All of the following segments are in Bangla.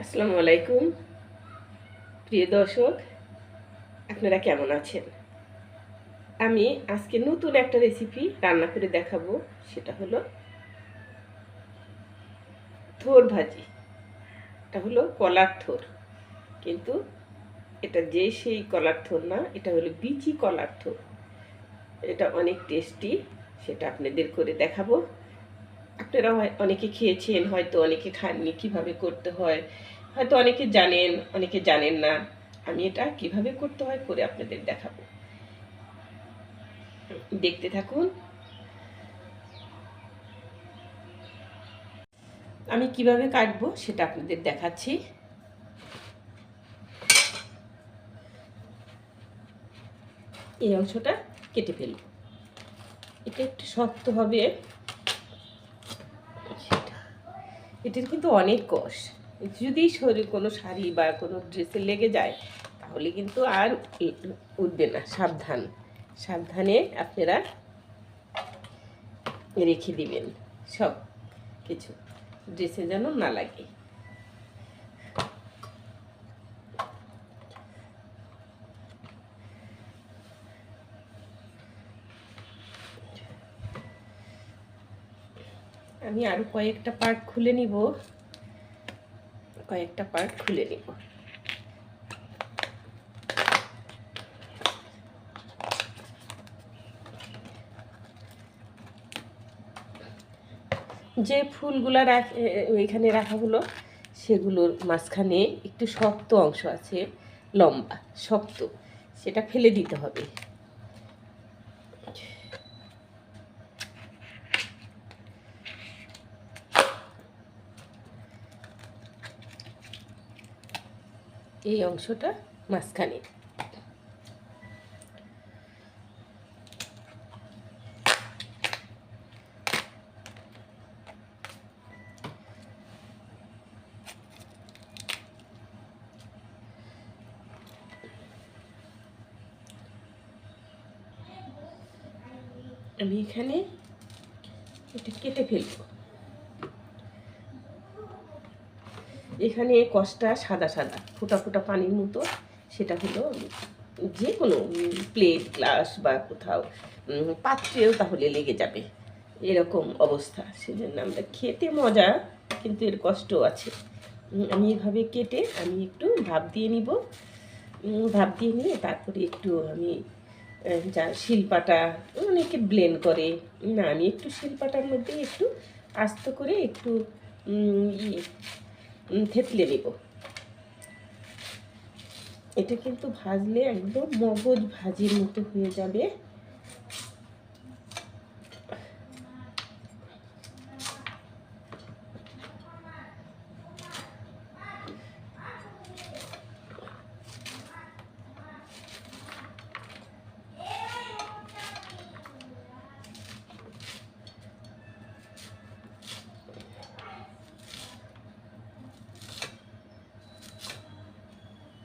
আসসালামু আলাইকুম। প্রিয় দর্শক, আপনারা কেমন আছেন? আমি আজকে নতুন একটা রেসিপি রান্না করে দেখাবো, সেটা হলো থোর ভাজি। এটা হলো কলার থোর। কিন্তু এটা যে সেই কলার থোর না, এটা হলো বিচি কলার থোর। এটা অনেক টেস্টি সেটা আপনাদের করে দেখাবো। আপনারা অনেকে খেয়েছেন, হয়তো অনেকে খাননি, কীভাবে করতে হয়? হয়তো অনেকে জানেন অনেকে জানেন না। আমি এটা কীভাবে করতে হয় করে আপনাদের দেখাবো। দেখতে থাকুন। আমি কীভাবে কাটবো সেটা আপনাদের দেখাচ্ছি। এই অংশটা কেটে ফেলব। এটা একটু শক্ত হবে। এটার কিন্তু অনেক কষ। যদি শরীর কোনো শাড়ি বা কোনো ড্রেসে লেগে যায়, তাহলে কিন্তু আর উঠবে না, সাবধান। সাবধানে আপনারা রেখে দিবেন সব কিছু। ড্রেসে যেন না লাগে। আমি আরও কয়েকটা পার্ট খুলে নিব। কয়েকটা পার্ট খুলে নিব। যে ফুলগুলা রাখে ওইখানে রাখা হলো, সেগুলোর মাঝখানে একটু শক্ত অংশ আছে, লম্বা, শক্ত, সেটা ফেলে দিতে হবে। এই অংশটা মাঝখানে। আমি এখানে এটা কেটে ফেলব। এখানে কষটা সাদা সাদা, ফোটা ফোটা পানির মতো। সেটা হলো যে কোনো প্লেট গ্লাস বা কোথাও পাত্রেও তাহলে লেগে যাবে। এরকম অবস্থা। সেজন্য আমরা খেতে মজা, কিন্তু এর কষ্ট আছে। আমি এভাবে কেটে আমি একটু ভাপ দিয়ে নিব। ভাপ দিয়ে নিয়ে তারপরে একটু আমি যা শিলপাটা অনেকে ব্লেন করে। না, আমি একটু শিলপাটার মধ্যে একটু আস্ত করে একটু থেতলে নেব। এটা কিন্তু ভাজলে একদম মগজ ভাজির মতো হয়ে যাবে।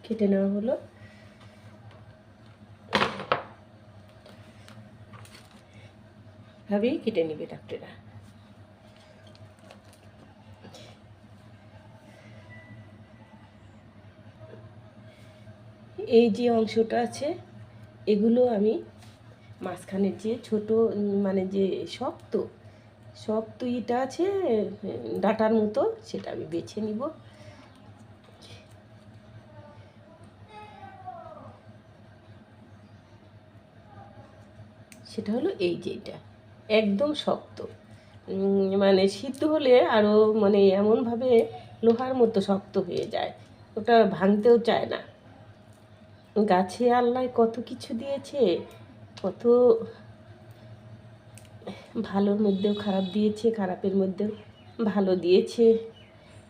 কেটে নেওয়া হলো। ভাবেই কেটে নেবে ডাক্তাররা। এই যে অংশটা আছে, এগুলো আমি মাঝখানের যে ছোট মানে যে শক্ত শক্ত ইটা আছে, ডাটার মতো, সেটা আমি বেছে নিব। সেটা হলো এই যে এটা। একদম শক্ত। মানে সিদ্ধ হলে আরও মানে এমনভাবে লোহার মতো শক্ত হয়ে যায়। ওটা ভাঙতেও চায় না। গাছে আল্লাহ কত কিছু দিয়েছে, কত ভালোর মধ্যেও খারাপ দিয়েছে, খারাপের মধ্যেও ভালো দিয়েছে।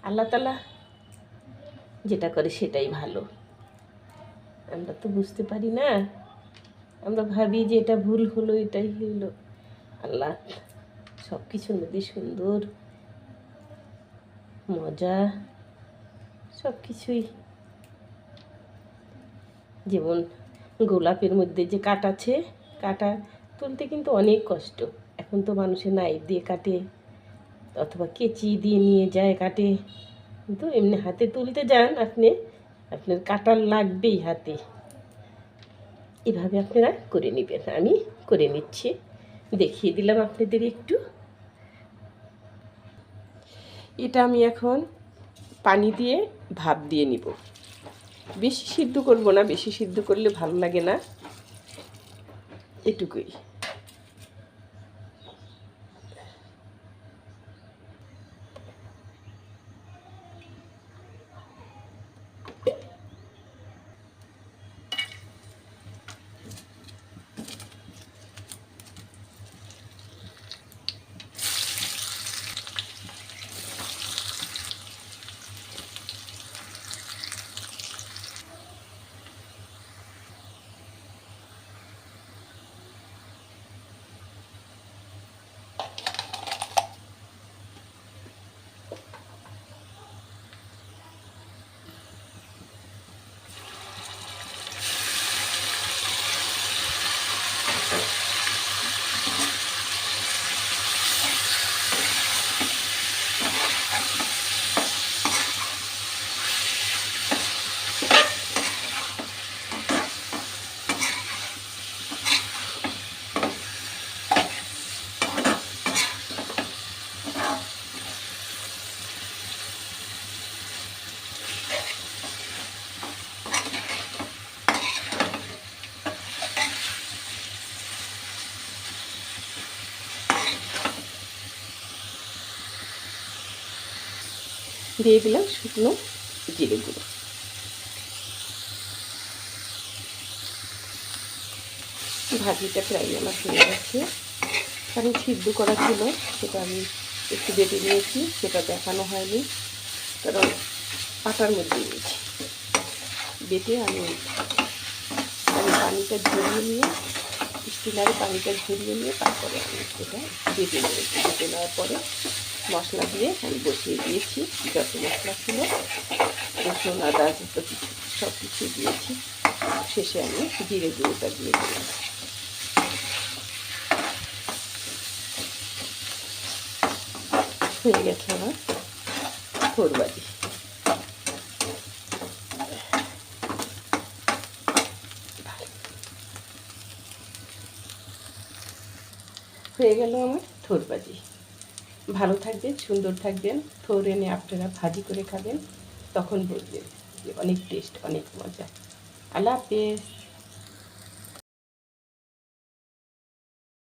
আল্লাহ তালা যেটা করে সেটাই ভালো। আমরা তো বুঝতে পারি না আমরা ভাবি যে এটা ভুল হলো, এটাই হইল আল্লাহ সব কিছুর মধ্যে সুন্দর। মজা সব কিছুই যেমন গোলাপের মধ্যে যে কাটাছে কাটা তুলতে কিন্তু অনেক কষ্ট। এখন তো মানুষের নাইফ দিয়ে কাটে, অথবা কেচি দিয়ে নিয়ে যায় কাটে। কিন্তু এমনি হাতে তুলতে যান আপনি, আপনার কাটার লাগবেই হাতে। এভাবে আপনারা করে নেবেন। আমি করে নিচ্ছি। দেখিয়ে দিলাম আপনাদের একটু। এটা আমি এখন পানি দিয়ে ভাপ দিয়ে নিব। বেশি সিদ্ধ করব না, বেশি সিদ্ধ করলে ভালো লাগে না। এটুকুই। দিয়ে দিলাম শুকনো জিরে গুঁড়ো। ভাজিটা প্রায় আমার হয়ে গেছে। কারণ সিদ্ধ করা ছিল সেটা আমি একটু বেটে নিয়েছি সেটা দেখানো হয়নি। কারণ পাটার মধ্যে নিয়েছি বেটে আমি আমি পানিটা ঝরিয়ে নিয়ে স্টিলারে পানিটা ঝরিয়ে নিয়ে তারপরে আমি সেটা বেটে নিয়েছি বেটে নেওয়ার পরে মশলা দিয়ে আমি বসিয়ে দিয়েছি, যত মশলা ছিল, রসুন, আদা যত সব কিছু দিয়েছি। শেষে আমি জিরে গুঁড়োটা দিয়ে দিলাম। হয়ে গেছে আমার থোরবাজি হয়ে গেল আমার থোরবাজি ভালো থাকবেন, সুন্দর থাকবেন থোর এনে আপনারা ভাজি করে খাবেন, তখন বলবেন যে অনেক টেস্ট অনেক মজা। আল্লাহ হাফেজ।